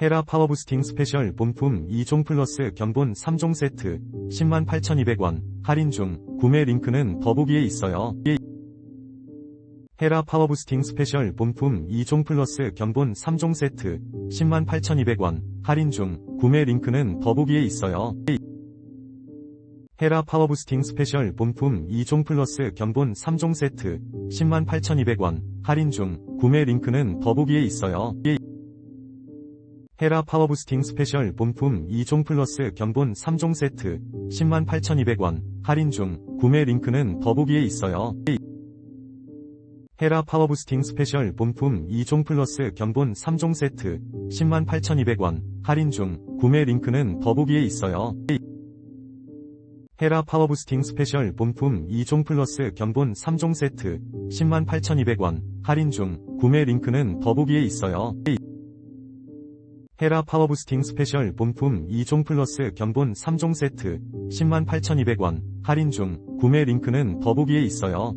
헤라 파워부스팅 스페셜 본품 2종 플러스 견본 3종 세트 108,200원 할인 중 구매 링크는 더보기에 있어요. 헤라 파워부스팅 스페셜 본품 2종 플러스 견본 3종 세트 108,200원 할인 중 구매 링크는 더보기에 있어요. 헤라 파워부스팅 스페셜 본품 2종 플러스 견본 3종 세트 108,200원 할인 중 구매 링크는 더보기에 있어요. 헤라 파워부스팅 스페셜 본품 2종 플러스 견본 3종 세트 108,200원 할인 중 구매 링크는 더보기에 있어요. 헤라 파워부스팅 스페셜 본품 2종 플러스 견본 3종 세트 108,200원 할인 중 구매 링크는 더보기에 있어요. 헤라 파워부스팅 스페셜 본품 2종 플러스 견본 3종 세트 108,200원 할인 중 구매 링크는 더보기에 있어요. 헤라 파워부스팅 스페셜 본품 2종 플러스 견본 3종 세트 108,200원 할인 중 구매 링크는 더보기에 있어요.